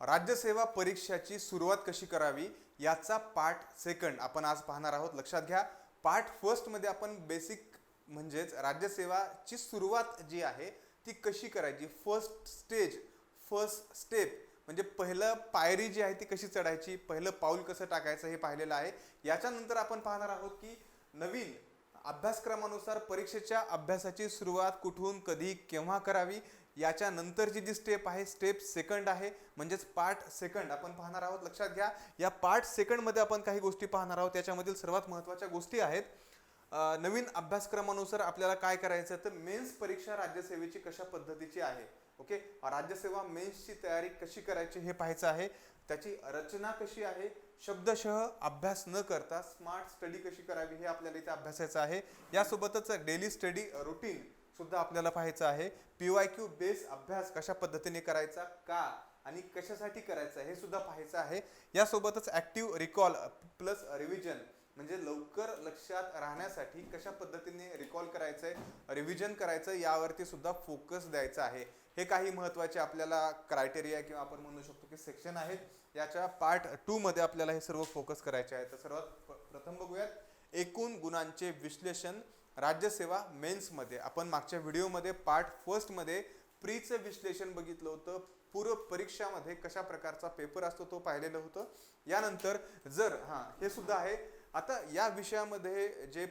राज्यसेवा परीक्षाची सुरुवात कशी करावी याचा पार्ट सेकंड आपण आज पाहणार आहोत. लक्षात घ्या पार्ट फर्स्टमध्ये आपण बेसिक म्हणजेच राज्यसेवाची सुरुवात जी आहे ती कशी करायची? फर्स्ट स्टेज फर्स्ट स्टेप म्हणजे पहिलं पायरी जी आहे ती कशी चढायची? पहिलं पाऊल कसं टाकायचं हे पाहिलेलं आहे. याच्यानंतर आपण पाहणार आहोत की नवीन अभ्यासक्रमानुसार परीक्षेच्या अभ्यासाची सुरुवात कुठून कधी केव्हा करावी? याच्यानंतरची जी स्टेप आहे स्टेप सेकंड आहे म्हणजेच पार्ट सेकंड आपण पाहणार आहोत लक्षात घ्या या पार्ट सेकंडमध्ये आपण काही गोष्टी पाहणार आहोत. त्याच्यामधील सर्वात महत्त्वाच्या गोष्टी आहेत नवीन अभ्यासक्रमानुसार आपल्याला काय करायचं तर मेन्स परीक्षा राज्यसेवेची कशा पद्धतीची आहे? ओके? राज्यसेवा मेन्सची तयारी कशी करायची हे पाहायचं आहे. त्याची रचना कशी आहे? शब्दशः अभ्यास न करता स्मार्ट स्टडी कशी करावी हे आपल्याला इथे अभ्यासायचं आहे. यासोबतच डेली स्टडी रुटीन सुद्धा आपल्याला पाहायचं आहे. पी वाय क्यू बेस अभ्यास कशा पद्धतीने करायचा का आणि कशासाठी करायचा हे सुद्धा पाहायचं आहे. यासोबतच ॲक्टिव्ह रिकॉल प्लस रिव्हिजन म्हणजे लवकर लक्षात राहण्यासाठी कशा पद्धतीने रिकॉल करायचं आहे रिव्हिजन करायचं यावरती सुद्धा फोकस द्यायचा आहे. हे काही महत्त्वाचे आपल्याला क्रायटेरिया किंवा आपण म्हणू शकतो की सेक्शन आहेत. याच्या पार्ट टूमध्ये आपल्याला हे सर्व फोकस करायचे आहे. तर सर्वात प्रथम बघूयात. एकूण गुणांचे विश्लेषण राज्यसेवा मेन्समध्ये आपण मागच्या व्हिडिओमध्ये पार्ट फर्स्टमध्ये प्रीचं विश्लेषण बघितलं होतं. पूर्व परीक्षामध्ये कशा प्रकारचा पेपर असतो तो पाहिलेलं होतं. यानंतर जर हां हे सुद्धा आहे. आता या विषयामध्ये जे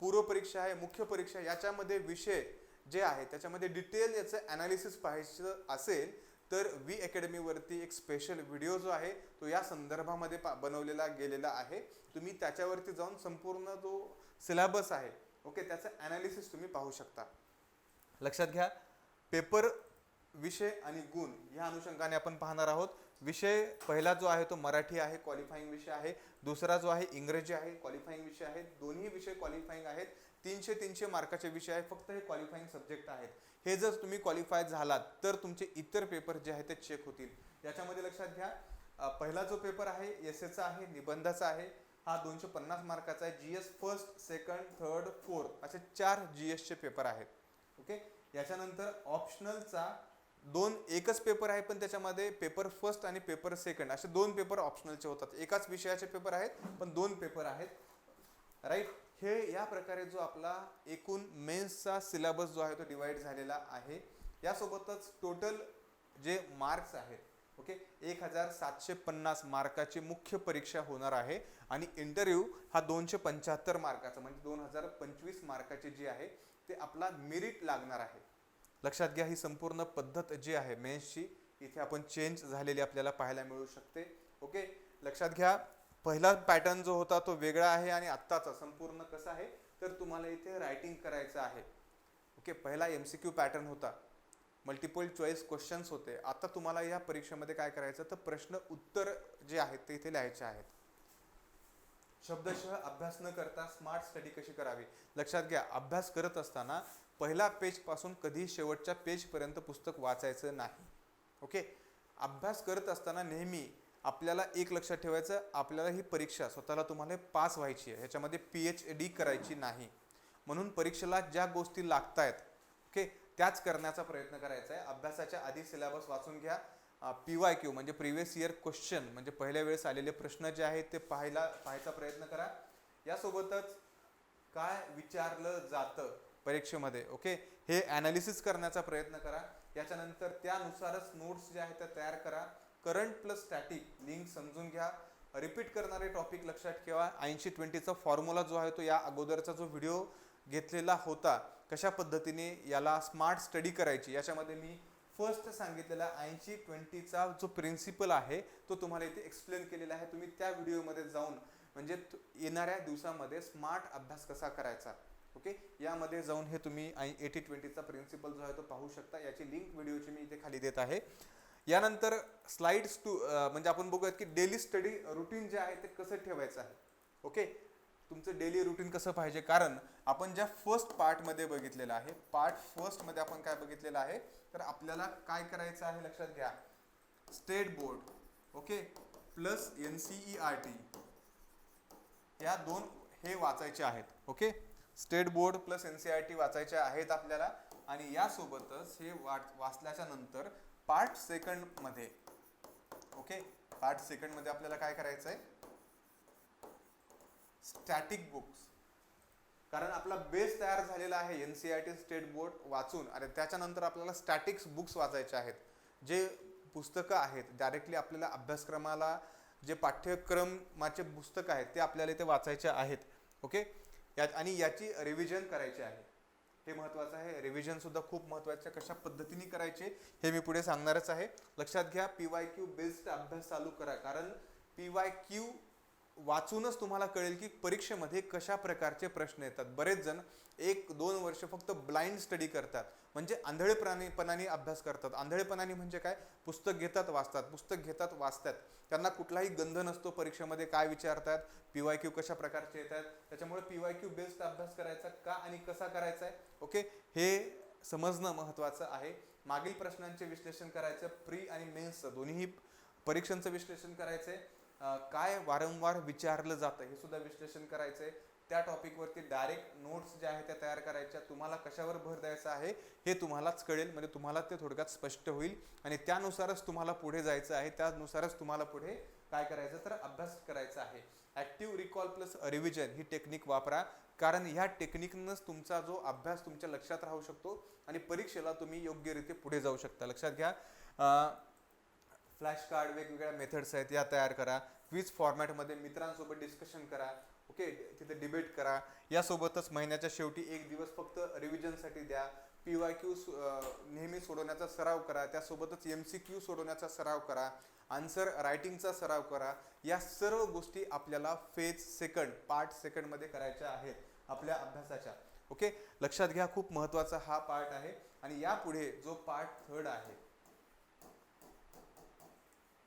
पूर्व परीक्षा आहे मुख्य परीक्षा याच्यामध्ये विषय जे आहे त्याच्यामध्ये डिटेल याचं अनालिसिस पाहायचं असेल तर वी अकॅडमीवरती एक स्पेशल व्हिडिओ जो आहे तो या संदर्भामध्ये पा बनवलेला गेलेला आहे. तुम्ही त्याच्यावरती जाऊन संपूर्ण जो सिलॅबस आहे. ओके त्याचं ॲनालिसिस तुम्ही पाहू शकता. लक्षात घ्या पेपर विषय आणि गुण या अनुषंगाने आपण पाहणार आहोत. विषय पहिला जो आहे तो मराठी आहे क्वालिफाईंग विषय आहे. दुसरा जो आहे इंग्रजी आहे क्वालिफाईंग विषय आहे. दोन्ही विषय क्वालिफाईंग आहेत. तीनशे तीनशे मार्काचे विषय आहे फक्त हे क्वालिफाईंग सब्जेक्ट आहेत. हे जर तुम्ही क्वालिफाय झालात तर तुमचे इतर पेपर जे आहेत ते चेक होतील. याच्यामध्ये लक्षात घ्या पहिला जो पेपर आहे एस एचा आहे निबंधाचा आहे. हा दोनशे पन्नास मार्काचा आहे. G S first second third fourth असे चार जी एसचे पेपर आहेत. ओके याच्यानंतर ऑप्शनलचा दोन एकच पेपर आहे पण त्याच्यामध्ये पेपर फर्स्ट आणि पेपर सेकंड असे दोन पेपर ऑप्शनलचे होतात. एकाच विषयाचे पेपर आहेत पण दोन पेपर आहेत. राईट हे या प्रकारे जो आपला एकूण मेन्सचा सिलेबस जो आहे तो डिवाईड झालेला आहे. यासोबतच टोटल जे मार्क्स आहेत ओके? एक हजार सातशे पन्नास मार्काची मुख्य परीक्षा होणार आहे. आणि इंटरव्ह्यू हा दोनशे पंच्याहत्तर मार्काचा म्हणजे दोन हजार पंचवीस मार्काची जी आहे ते आपला मेरिट लागणार आहे. लक्षात घ्या ही संपूर्ण पद्धत जी आहे मेन्सची इथे आपण चेंज झालेली आपल्याला पाहायला मिळू शकते. ओके? लक्षात घ्या पहिला पॅटर्न जो होता तो वेगळा आहे आणि आत्ताचा संपूर्ण कसा आहे तर तुम्हाला इथे रायटिंग करायचं आहे. ओके? पहिला एम सी क्यू पॅटर्न होता. मल्टिपल चॉईस क्वेश्चन्स होते. आता तुम्हाला या परीक्षेमध्ये काय करायचं? तर प्रश्न उत्तर जे आहेत ते इथे लिहायचे आहेत. शब्दशः अभ्यास न करता स्मार्ट स्टडी कशी करावी? लक्षात घ्या अभ्यास करत असताना पहिला पेजपासून कधी शेवटच्या पेजपर्यंत पुस्तक वाचायचं नाही. ओके अभ्यास करत असताना नेहमी आपल्याला एक लक्षात ठेवायचं आपल्याला ही परीक्षा स्वतःला तुम्हाला पास व्हायची आहे. ह्याच्यामध्ये पी एच डी करायची नाही. म्हणून परीक्षेला ज्या गोष्टी लागतायत ओके त्याच करण्याचा प्रयत्न करायचा आहे अभ्यासाच्या आधी सिलेबस वाचून घ्या. पी वाय क्यू म्हणजे प्रिव्हियस इयर क्वेश्चन म्हणजे पहिल्या वेळेस आलेले प्रश्न जे आहेत ते पाहायला पाहायचा प्रयत्न करा. यासोबतच काय विचारलं जातं परीक्षेमध्ये ओके हे ॲनालिसिस करण्याचा प्रयत्न करा. याच्यानंतर त्यानुसारच नोट्स जे आहेत त्या तयार करा. करंट प्लस स्टॅटिक लिंक समजून घ्या. रिपीट करणारे टॉपिक लक्षात ठेवा. ऐंशी ट्वेंटीचा फॉर्म्युला जो आहे तो या अगोदरचा जो व्हिडिओ घेतलेला होता कशा पद्धतीने याला स्मार्ट स्टडी करायची? याच्यामध्ये मी फर्स्ट सांगितलेला ऐंशी ट्वेंटीचा जो प्रिन्सिपल आहे तो तुम्हाला इथे एक्सप्लेन केलेला आहे. तुम्ही त्या व्हिडिओमध्ये जाऊन म्हणजे येणाऱ्या दिवसामध्ये स्मार्ट अभ्यास कसा करायचा? ओके? यामध्ये जाऊन हे तुम्ही एटी ट्वेंटीचा प्रिन्सिपल जो आहे तो पाहू शकता. याची लिंक व्हिडिओची मी इथे खाली देत आहे. यानंतर स्लाइड्स टू म्हणजे आपण बघूयात की डेली स्टडी रुटीन जे आहे ते कसं ठेवायचं आहे? ओके? तुमचं डेली रुटीन कसं पाहिजे? कारण आपण ज्या फर्स्ट पार्टमध्ये बघितलेलं आहे पार्ट फर्स्टमध्ये आपण काय बघितलेलं आहे तर आपल्याला काय करायचं आहे लक्षात घ्या. State board okay plus N C E R T या दोन हे वाचायचे आहेत okay state board plus N C R T वाचायचे आहेत आपल्याला. आणि यासोबतच हे वाच वाचल्याच्या नंतर पार्ट सेकंडमध्ये ओके पार्ट सेकंडमध्ये आपल्याला काय करायचं आहे स्टॅटिक बुक्स कारण आपला बेस तयार झालेला आहे N C I T state board वाचून आणि त्याच्यानंतर आपल्याला स्टॅटिक्स बुक्स वाचायचे आहेत. जे पुस्तकं आहेत डायरेक्टली आपल्याला अभ्यासक्रमाला जे पाठ्यक्रमाचे पुस्तकं आहेत ते आपल्याला इथे वाचायचे आहेत. ओके यात आणि याची रिव्हिजन करायची आहे. हे महत्त्वाचं आहे. रिव्हिजनसुद्धा खूप महत्त्वाचं आहे. कशा पद्धतीने करायचे हे मी पुढे सांगणारच आहे. लक्षात घ्या पी वाय क्यू बेस्ड अभ्यास चालू करा. कारण पी वाय क्यू वाचूनच तुम्हाला कळेल की परीक्षेमध्ये कशा प्रकारचे प्रश्न येतात. बरेच जण एक दोन वर्ष फक्त ब्लाइंड स्टडी करतात. म्हणजे आंधळेपणाने अभ्यास करतात. आंधळेपणाने म्हणजे काय? पुस्तक घेतात वाचतात. पुस्तक घेतात वाचतात. त्यांना कुठलाही गंध नसतो परीक्षेमध्ये काय विचारतात पी वाय क्यू कशा प्रकारचे येतात त्याच्यामुळे पी वाय क्यू बेस्ड अभ्यास करायचा का आणि कसा करायचा आहे? ओके? हे समजणं महत्त्वाचं आहे. मागील प्रश्नांचे विश्लेषण करायचं प्री आणि मेन्सचं. दोन्हीही परीक्षांचं विश्लेषण करायचं आहे काय वारंवार विचारलं जातं हे सुद्धा विश्लेषण करायचं आहे त्या टॉपिकवरती डायरेक्ट नोट्स ज्या आहेत त्या तयार करायच्या. तुम्हाला कशावर भर द्यायचा आहे हे तुम्हालाच कळेल. म्हणजे तुम्हाला ते थोडक्यात स्पष्ट होईल. आणि त्यानुसारच तुम्हाला पुढे जायचं आहे. त्यानुसारच तुम्हाला पुढे काय करायचं तर अभ्यास करायचा आहे. ॲक्टिव्ह रिकॉल प्लस रिव्हिजन ही टेक्निक वापरा. कारण ह्या टेक्निकनंच तुमचा जो अभ्यास तुमच्या लक्षात राहू शकतो. आणि परीक्षेला तुम्ही योग्यरीत्या पुढे जाऊ शकता. लक्षात घ्या. फ्लॅश कार्ड वेगवेगळ्या मेथड्स आहेत या तयार करा. क्विज फॉर्मॅटमध्ये मित्रांसोबत डिस्कशन करा. ओके तिथे डिबेट करा. यासोबतच महिन्याच्या शेवटी एक दिवस फक्त रिव्हिजनसाठी द्या. पी वाय क्यू नेहमी सोडवण्याचा सराव करा. त्यासोबतच एम सी क्यू सोडवण्याचा सराव करा. आन्सर रायटिंगचा सराव करा. या सर्व गोष्टी आपल्याला फेज सेकंड पार्ट सेकंडमध्ये करायच्या आहेत आपल्या अभ्यासाच्या. ओके लक्षात घ्या खूप महत्त्वाचा हा पार्ट आहे. आणि यापुढे जो पार्ट थर्ड आहे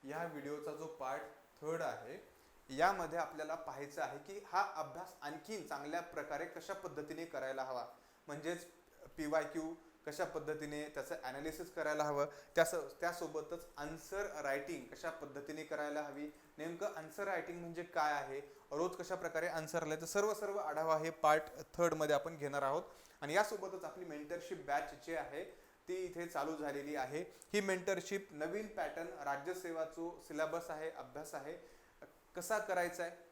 या व्हिडिओचा जो पार्ट थर्ड आहे यामध्ये आपल्याला पाहायचं आहे की हा अभ्यास आणखीन चांगल्या प्रकारे कशा पद्धतीने करायला हवा. म्हणजेच पी वाय क्यू कशा पद्धतीने त्याचं ॲनालिसिस करायला हवं. त्यास त्यासोबतच आन्सर रायटिंग कशा पद्धतीने करायला हवी. नेमकं आन्सर रायटिंग म्हणजे काय आहे? रोज कशा प्रकारे आन्सर आलं तर सर्व सर्व आढावा हे पार्ट थर्डमध्ये आपण घेणार आहोत. आणि यासोबतच आपली मेंटरशिप बॅच जे आहे ती इथे चालू झालेली आहे. ही मेंटरशिप नवीन पॅटर्न राज्यसेवाचो सिलेबस आहे अभ्यास आहे. कसा करायचा आहे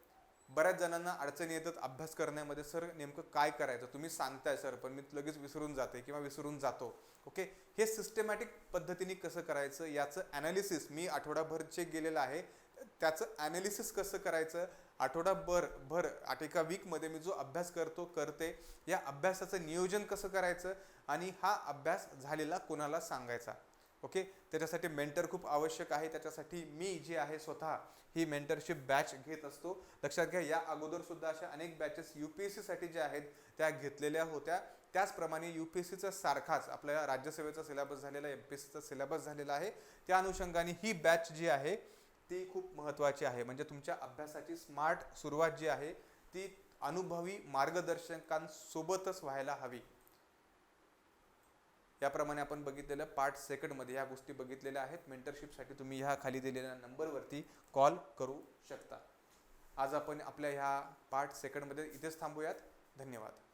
बऱ्याच जणांना अडचणी येतात अभ्यास करण्यामध्ये. सर नेमकं काय करायचं? तुम्ही सांगताय सर पण मी लगेच विसरून जाते किंवा विसरून जातो. ओके? हे सिस्टमॅटिक पद्धतीने कसं करायचं? याचं ॲनालिसिस मी आठवडाभर जे गेलेलं आहे. त्याचं ॲनालिसिस कसं करायचं? आठवडाभर भर आठ एका वीकमध्ये मी जो अभ्यास करतो करते या अभ्यासाचं नियोजन कसं करायचं आणि हा अभ्यास झालेला कोणाला सांगायचा? ओके? त्याच्यासाठी मेंटर खूप आवश्यक आहे. त्याच्यासाठी मी जी आहे स्वतः ही मेंटरशिप बॅच घेत असतो. लक्षात घ्या या अगोदरसुद्धा अशा अनेक बॅचेस यू पी एस सीसाठी ज्या आहेत त्या घेतलेल्या होत्या. त्याचप्रमाणे यू पी एस सीचा सारखाच आपल्या राज्यसेवेचा सिलेबस झालेला एम पी एस सीचा सिलेबस झालेला आहे. त्या अनुषंगाने ही बॅच जी आहे ती खूप महत्त्वाची आहे. म्हणजे तुमच्या अभ्यासाची स्मार्ट सुरुवात जी आहे ती अनुभवी मार्गदर्शकांसोबतच व्हायला हवी. याप्रमाणे आपण बघितलेलं पार्ट सेकंडमध्ये ह्या गोष्टी बघितलेल्या आहेत. मेंटरशिपसाठी तुम्ही ह्या खाली दिलेल्या नंबरवरती कॉल करू शकता. आज आपण आपल्या ह्या पार्ट सेकंडमध्ये इथेच थांबूयात. धन्यवाद.